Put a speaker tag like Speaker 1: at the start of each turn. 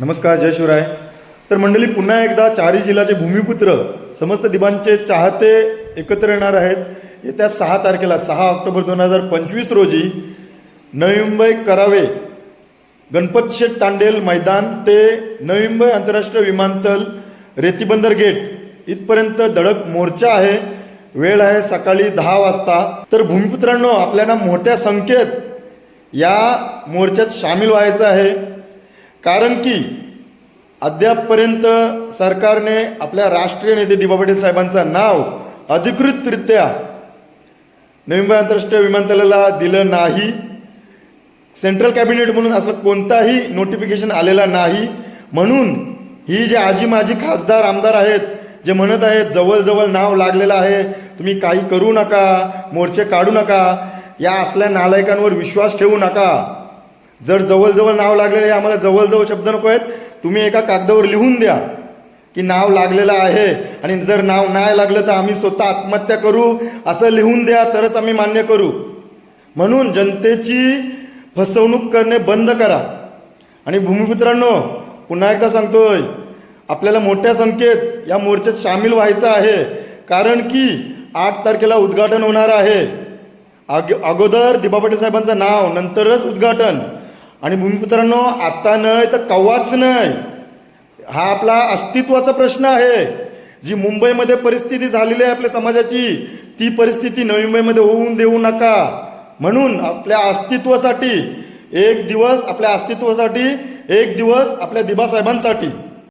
Speaker 1: नमस्कार जय शिवराय. तर मंडळी पुन्हा एकदा चारही जिल्ह्याचे भूमिपुत्र समस्त दिबांचे चाहते एकत्र येणार आहेत. येत्या सहा तारखेला सहा ऑक्टोबर दोन हजार पंचवीस रोजी नवी मुंबई करावे गणपत शेठ तांडेल मैदान ते नवी मुंबई आंतरराष्ट्रीय विमानतळ रेतीबंदर गेट इथपर्यंत धडक मोर्चा आहे. वेळ आहे सकाळी दहा वाजता. तर भूमिपुत्रांनो आपल्याला मोठ्या संख्येत या मोर्चात सामील व्हायचं आहे. कारण की अद्यापपर्यंत सरकारने आपल्या राष्ट्रीय नेते दिबा पाटील साहेबांचं नाव अधिकृतरित्या नवी मुंबई आंतरराष्ट्रीय विमानतळाला दिलं नाही. सेंट्रल कॅबिनेट म्हणून असं कोणताही नोटिफिकेशन आलेला नाही. म्हणून ही जे आजी माझी खासदार आमदार आहेत जे म्हणत आहेत जवळजवळ नाव लागलेलं आहे तुम्ही काही करू नका मोर्चे काढू नका या असल्या नालायकांवर विश्वास ठेवू नका. जर जवळजवळ नाव लागलेलं आहे आम्हाला जवळजवळ शब्द नको आहेत. तुम्ही एका कागदावर लिहून द्या की नाव लागलेलं आहे. आणि जर नाव नाही लागलं तर आम्ही स्वतः आत्महत्या करू. असं लिहून द्या तरच आम्ही मान्य करू. म्हणून जनतेची फसवणूक करणे बंद करा. आणि भूमिपुत्रांनो पुन्हा एकदा सांगतोय आपल्याला मोठ्या संख्येत या मोर्चात सामील व्हायचं आहे. कारण की आठ तारखेला उद्घाटन होणार आहे. अग अगोदर दिबा पाटील साहेबांचं नाव नंतरच उद्घाटन. आणि भूमिपुत्रांनो आता नाही तर कव्वाच नाही. हा आपला अस्तित्वाचा प्रश्न आहे. जी मुंबईमध्ये परिस्थिती झालेली आहे आपल्या समाजाची ती परिस्थिती नवी मुंबईमध्ये होऊन देऊ नका. म्हणून आपल्या अस्तित्वासाठी एक दिवस आपल्या अस्तित्वासाठी एक दिवस आपल्या दिबासाहेबांसाठी.